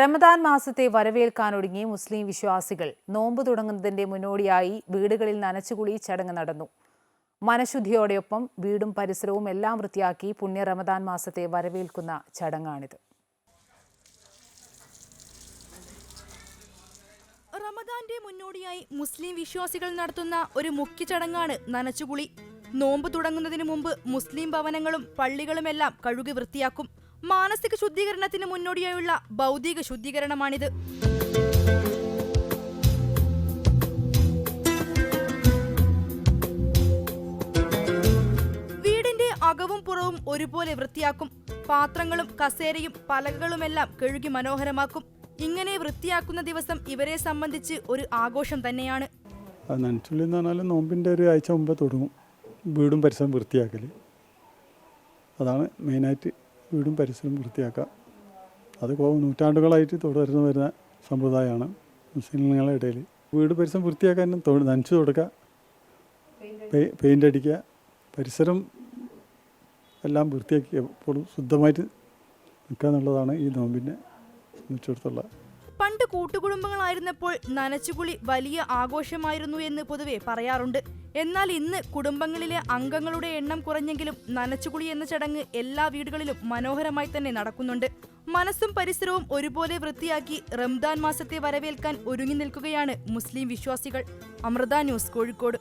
റമദാൻ മാസത്തെ വരവേൽക്കാനൊരുങ്ങി മുസ്ലിം വിശ്വാസികൾ നോമ്പ് തുടങ്ങുന്നതിന്റെ മുന്നോടിയായി വീടുകളിൽ നനച്ചുകുളി ചടങ്ങ് നടന്നു. മനഃശുദ്ധിയോടെയൊപ്പം വീടും പരിസരവും എല്ലാം വൃത്തിയാക്കി പുണ്യ റമദാൻ മാസത്തെ വരവേൽക്കുന്ന ചടങ്ങാണിത്. റമദാന്റെ മുന്നോടിയായി മുസ്ലിം വിശ്വാസികൾ നടത്തുന്ന ഒരു മുഖ്യ ചടങ്ങാണ് നനച്ചുകുളി. നോമ്പ് തുടങ്ങുന്നതിന് മുമ്പ് മുസ്ലിം ഭവനങ്ങളും പള്ളികളുമെല്ലാം കഴുകി വൃത്തിയാക്കും. മാനസിക ശുദ്ധീകരണത്തിന് മുന്നോടിയായുള്ള ഭൗതിക ശുദ്ധീകരണമാണിത്. വീടിന്റെ അകവും പുറവും ഒരുപോലെ വൃത്തിയാക്കും. പാത്രങ്ങളും കസേരയും പലകകളുമെല്ലാം കഴുകി മനോഹരമാക്കും. ഇങ്ങനെ വൃത്തിയാക്കുന്ന ദിവസം ഇവരെ സംബന്ധിച്ച് ഒരു ആഘോഷം തന്നെയാണ്. നനച്ചുള്ളി ഒരു ആഴ്ച മുമ്പ് തുടങ്ങും. വീടും പരിസരം വൃത്തിയാക്കൽ അതാണ് മെയിനായിട്ട് വീടും പരിസരവും വൃത്തിയാക്കുക അത് നൂറ്റാണ്ടുകളായിട്ട് തുടർന്ന് വരുന്ന സമ്പ്രദായമാണ് മുസ്ലിങ്ങളുടെ ഇടയിൽ വീട് പരിസരം വൃത്തിയാക്കാൻ തൊ- നനച്ചു കൊടുക്കുക പെയി- പെയിന്റ് അടിക്കുക പരിസരം എല്ലാം വൃത്തിയാക്കി എപ്പോഴും ശുദ്ധമായിട്ട് നിൽക്കുക എന്നുള്ളതാണ് ഈ നോമ്പിനെ സംബന്ധിച്ചിടത്തുള്ള പണ്ട് കൂട്ടുകുടുംബങ്ങളായിരുന്നപ്പോൾ നനച്ചുകുളി വലിയ ആഘോഷമായിരുന്നു എന്ന് പൊതുവെ പറയാറുണ്ട്. എന്നാൽ ഇന്ന് കുടുംബങ്ങളിലെ അംഗങ്ങളുടെ എണ്ണം കുറഞ്ഞെങ്കിലും നനച്ചുകുളി എന്ന ചടങ്ങ് എല്ലാ വീടുകളിലും മനോഹരമായി തന്നെ നടക്കുന്നുണ്ട്. മനസ്സും പരിസരവും ഒരുപോലെ വൃത്തിയാക്കി റംദാൻ മാസത്തെ വരവേൽക്കാൻ ഒരുങ്ങി നിൽക്കുകയാണ് മുസ്ലിം വിശ്വാസികൾ. അമൃത ന്യൂസ് കോഴിക്കോട്.